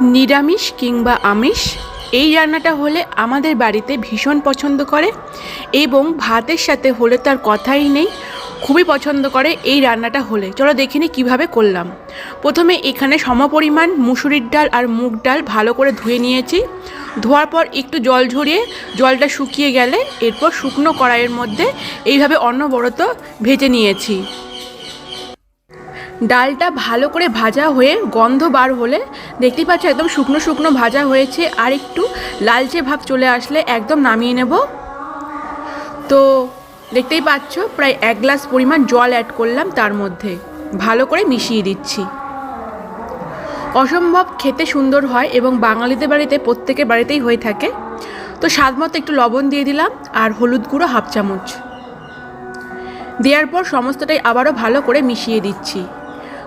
নিরামিষ কিংবা আমিষ, এই রান্নাটা হলে আমাদের বাড়িতে ভীষণ পছন্দ করে এবং ভাতের সাথে হলে তার কথাই নেই, খুবই পছন্দ করে এই রান্নাটা হলে। চলো দেখে নিই কীভাবে করলাম। প্রথমে এখানে সমপরিমাণ মুসুরির ডাল আর মুগ ডাল ভালো করে ধুয়ে নিয়েছি। ধোয়ার পর একটু জল ঝরিয়ে জলটা শুকিয়ে গেলে এরপর শুকনো কড়াইয়ের মধ্যে এইভাবে অন্নবরত ভেজে নিয়েছি। ডালটা ভালো করে ভাজা হয়ে গন্ধ বার হলে দেখতেই পাচ্ছ একদম শুকনো শুকনো ভাজা হয়েছে, আর একটু লালচে ভাব চলে আসলে একদম নামিয়ে নেব। তো দেখতেই পাচ্ছ প্রায় এক গ্লাস পরিমাণ জল অ্যাড করলাম তার মধ্যে, ভালো করে মিশিয়ে দিচ্ছি। অসম্ভব খেতে সুন্দর হয় এবং বাঙালিদের বাড়িতে প্রত্যেকের বাড়িতেই হয়ে থাকে। তো স্বাদ মতো একটু লবণ দিয়ে দিলাম আর হলুদ গুঁড়ো হাফ চামচ। দেওয়ার পর সমস্তটাই আবারও ভালো করে মিশিয়ে দিচ্ছি।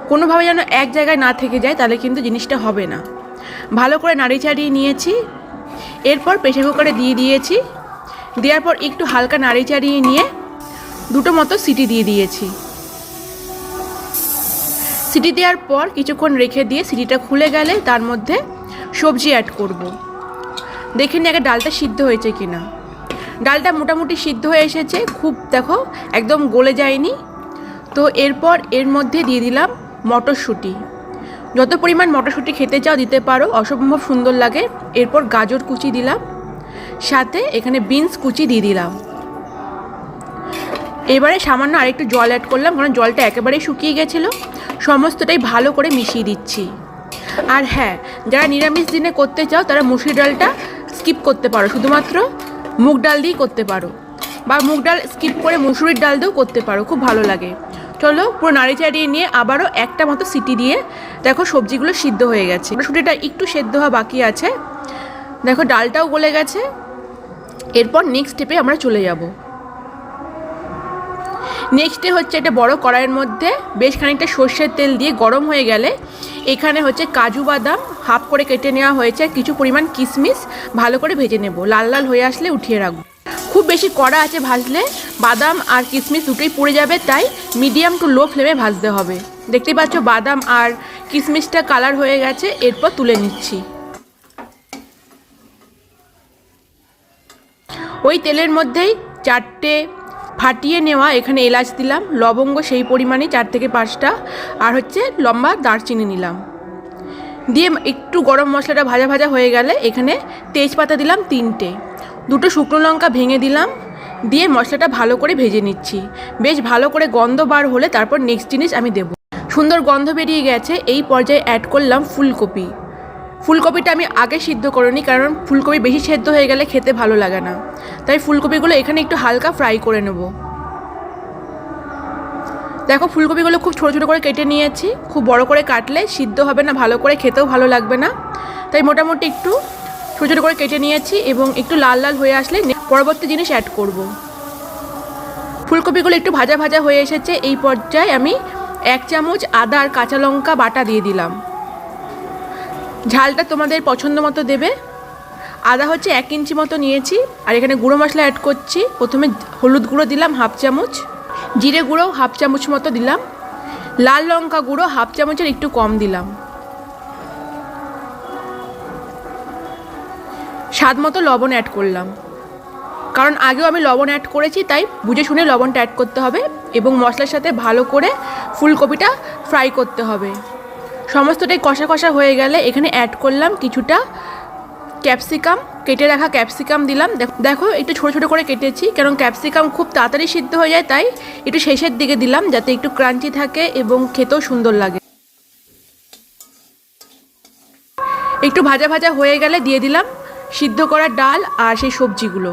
কোনোভাবে যেন এক জায়গায় না থেকে যায়, তাহলে কিন্তু জিনিসটা হবে না। ভালো করে নাড়ি চাড়িয়ে নিয়েছি। এরপর প্রেশার কুকারে দিয়ে দিয়েছি। দেওয়ার পর একটু হালকা নাড়ি চাড়িয়ে নিয়ে দুটো মতো সিটি দিয়ে দিয়েছি। সিটি দেওয়ার পর কিছুক্ষণ রেখে দিয়ে সিটিটা খুলে গেলে তার মধ্যে সবজি অ্যাড করব। দেখে নিই আগে ডালটা সিদ্ধ হয়েছে কিনা। ডালটা মোটামুটি সিদ্ধ হয়ে এসেছে, খুব দেখো একদম গলে যায়নি। তো এরপর এর মধ্যে দিয়ে দিলাম মটরশুঁটি। যত পরিমাণ মটরশুঁটি খেতে চাও দিতে পারো। অসম্ভব সুন্দর লাগে। এরপর গাজর কুচি দিলাম। সাথে এখানে বিনস কুচি দিয়ে দিলাম। এবারে সামান্য আরেকটু জল অ্যাড করলাম, কারণ জলটা একেবারেই শুকিয়ে গেছিল। সমস্তটাই ভালো করে মিশিয়ে দিচ্ছি। আর হ্যাঁ যারা নিরামিষ দিনে করতে চাও, তারা মুসুরি ডালটা স্কিপ করতে পারো। শুধুমাত্র মুগ ডাল দিয়েই করতে পারো। বা মুগ ডাল স্কিপ করে মুসুরির ডাল দিয়েও করতে পারো। খুব ভালো লাগে। চলো পুরো নাড়ি চাড়িয়ে নিয়ে আবারও একটা মতো সিটি দিয়ে দেখো সবজিগুলো সিদ্ধ হয়ে গেছে। মটরশুঁটিটা একটু সেদ্ধ হওয়া বাকি আছে। দেখো ডালটাও গলে গেছে। এরপর নেক্সট স্টেপে আমরা চলে যাব। নেক্সট নেক্সটে হচ্ছে একটা বড় কড়াইয়ের মধ্যে বেশ খানিকটা সর্ষের তেল দিয়ে গরম হয়ে গেলে এখানে হচ্ছে কাজু বাদাম হাফ করে কেটে নেওয়া হয়েছে। কিছু পরিমাণ কিশমিশ ভালো করে ভেজে নেব। লাল লাল হয়ে আসলে উঠিয়ে রাখব। খুব বেশি কড়া আছে ভাজলে বাদাম আর কিশমিশ দুটোই পুড়ে যাবে, তাই মিডিয়াম টু লো ফ্লেমে ভাজতে হবে। দেখতেই পাচ্ছ বাদাম আর কিশমিশটা কালার হয়ে গেছে, এরপর তুলে নিচ্ছি। ওই তেলের মধ্যেই চারটে ফাটিয়ে নেওয়া এখানে এলাচ দিলাম, লবঙ্গ সেই পরিমাণে চার থেকে পাঁচটা, আর হচ্ছে লম্বা দারচিনি নিলাম। দিয়ে একটু গরম মশলাটা ভাজা ভাজা হয়ে গেলে এখানে তেজপাতা দিলাম তিনটে। দুটো শুকনো লঙ্কা ভেঙে দিলাম, দিয়ে মশলাটা ভালো করে ভেজে নিচ্ছি। বেশ ভালো করে গন্ধ বার হলে তারপর নেক্সট জিনিস আমি দেবো। সুন্দর গন্ধ বেরিয়ে গেছে, এই পর্যায়ে অ্যাড করলাম ফুলকপি। ফুলকপিটা আমি আগে সিদ্ধ করিনি, কারণ ফুলকপি বেশি সেদ্ধ হয়ে গেলে খেতে ভালো লাগে না। তাই ফুলকপিগুলো এখানে একটু হালকা ফ্রাই করে নেব। দেখো ফুলকপিগুলো খুব ছোটো ছোটো করে কেটে নিয়েছি, খুব বড় করে কাটলে সিদ্ধ হবে না, ভালো করে খেতেও ভালো লাগবে না। তাই মোটামুটি একটু ছোটো ছোটো করে কেটে নিয়েছি এবং একটু লাল লাল হয়ে আসলে পরবর্তী জিনিস অ্যাড করব। ফুলকপিগুলো একটু ভাজা ভাজা হয়ে এসেছে, এই পর্যায়ে আমি এক চামচ আদা আর কাঁচা লঙ্কা বাটা দিয়ে দিলাম। ঝালটা তোমাদের পছন্দ মতো দেবে। আদা হচ্ছে এক ইঞ্চি মতো নিয়েছি, আর এখানে গুঁড়ো মশলা অ্যাড করছি। প্রথমে হলুদ গুঁড়ো দিলাম হাফ চামচ, জিরে গুঁড়ো হাফ চামচ মতো দিলাম। লাল লঙ্কা গুঁড়ো হাফ চামচের একটু কম দিলাম। স্বাদ মতো লবণ অ্যাড করলাম। কারণ আগেও আমি লবণ অ্যাড করেছি, তাই বুঝে শুনে লবণটা অ্যাড করতে হবে এবং মশলার সাথে ভালো করে ফুলকপিটা ফ্রাই করতে হবে। সমস্তটাই কষা কষা হয়ে গেলে এখানে অ্যাড করলাম কিছুটা ক্যাপসিকাম কেটে রাখা ক্যাপসিকাম দিলাম। দেখো একটু ছোটো ছোটো করে কেটেছি, কারণ ক্যাপসিকাম খুব তাড়াতাড়ি সিদ্ধ হয়ে যায়, তাই একটু শেষের দিকে দিলাম যাতে একটু ক্রাঞ্চি থাকে এবং খেতেও সুন্দর লাগে। একটু ভাজা ভাজা হয়ে গেলে দিয়ে দিলাম সিদ্ধ করা ডাল আর সেই সবজিগুলো।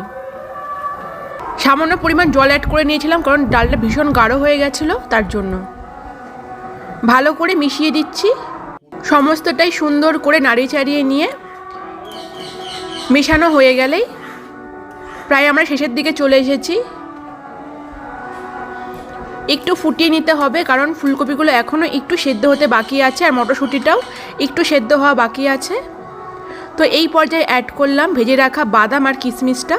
সামান্য পরিমাণ জল অ্যাড করে নিয়েছিলাম কারণ ডালটা ভীষণ গাঢ় হয়ে গেছিল তার জন্য। ভালো করে মিশিয়ে দিচ্ছি। সমস্তটাই সুন্দর করে নাড়িয়ে চাড়িয়ে নিয়ে মেশানো হয়ে গেলেই প্রায় আমরা শেষের দিকে চলে এসেছি। একটু ফুটিয়ে নিতে হবে কারণ ফুলকপিগুলো এখনও একটু সেদ্ধ হতে বাকি আছে আর মটরশুঁটিটাও একটু সেদ্ধ হওয়া বাকি আছে। তো এই পর্যায়ে অ্যাড করলাম, ভেজে রাখা বাদাম আর কিশমিশটা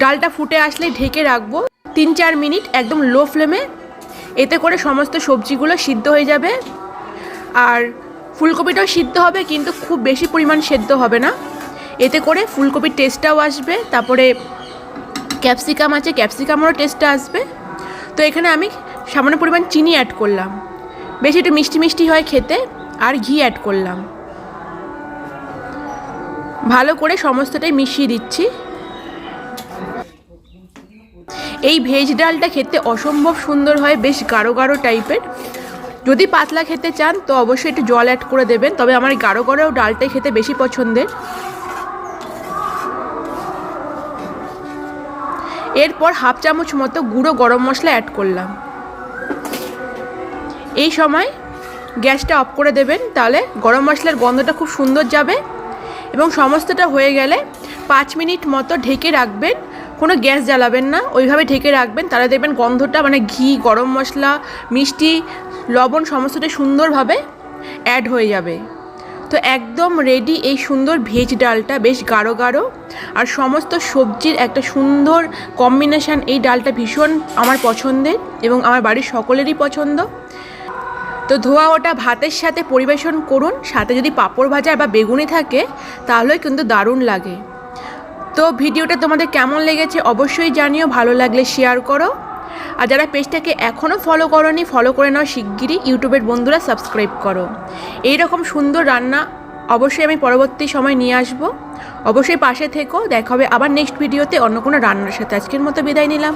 ডালটা ফুটে আসলেই ঢেকে রাখব তিন চার মিনিট একদম লো ফ্লেমে। এতে করে সমস্ত সবজিগুলো সিদ্ধ হয়ে যাবে। আর ফুলকপিটাও সিদ্ধ হবে, কিন্তু খুব বেশি পরিমাণ সেদ্ধ হবে না। এতে করে ফুলকপির টেস্টটাও আসবে, তারপরে ক্যাপসিকাম আছে ক্যাপসিকামেরও টেস্টটা আসবে। তো এখানে আমি সামান্য পরিমাণ চিনি অ্যাড করলাম। বেশি একটু মিষ্টি মিষ্টি হয় খেতে, আর ঘি অ্যাড করলাম। ভালো করে সমস্তটাই মিশিয়ে দিচ্ছি। এই ভেজ ডালটা খেতে অসম্ভব সুন্দর হয়, বেশ গাঢ় গাঢ় টাইপের। যদি পাতলা খেতে চান, তো অবশ্যই একটু জল অ্যাড করে দেবেন। তবে আমার গাঢ় গাঢ় ডালটাই খেতে বেশি পছন্দের। এরপর হাফ চামচ মতো গুঁড়ো গরম মশলা অ্যাড করলাম। এই সময় গ্যাসটা অফ করে দেবেন, তাহলে গরম মশলার গন্ধটা খুব সুন্দর যাবে। এবং সমস্তটা হয়ে গেলে পাঁচ মিনিট মতো ঢেকে রাখবেন। কোনো গ্যাস জ্বালাবেন না, ওইভাবে ঢেকে রাখবেন। তাহলে দেখবেন গন্ধটা মানে ঘি, গরম মশলা, মিষ্টি, লবণ সমস্তটা সুন্দরভাবে অ্যাড হয়ে যাবে। তো একদম রেডি এই সুন্দর ভেজ ডালটা, বেশ গাঢ় গাঢ়। আর সমস্ত সবজির একটা সুন্দর কম্বিনেশান এই ডালটা ভীষণ আমার পছন্দের এবং আমার বাড়ির সকলেরই পছন্দ। তো ধোয়া ওটা ভাতের সাথে পরিবেশন করুন, সাথে যদি পাঁপড় ভাজা বা বেগুনি থাকে, তাহলেও কিন্তু দারুণ লাগে। তো ভিডিওটা তোমাদের কেমন লেগেছে অবশ্যই জানিও, ভালো লাগলে শেয়ার করো। আর যারা পেজটাকে এখনও ফলো করনি ফলো করে নাও শিগগিরই ইউটিউবের বন্ধুরা সাবস্ক্রাইব করো। এই রকম সুন্দর রান্না অবশ্যই আমি পরবর্তী সময় নিয়ে আসব। অবশ্যই পাশে থেকো, দেখা হবে আবার নেক্সট ভিডিওতে অন্য কোনো রান্নার সাথে। আজকের মতো বিদায় নিলাম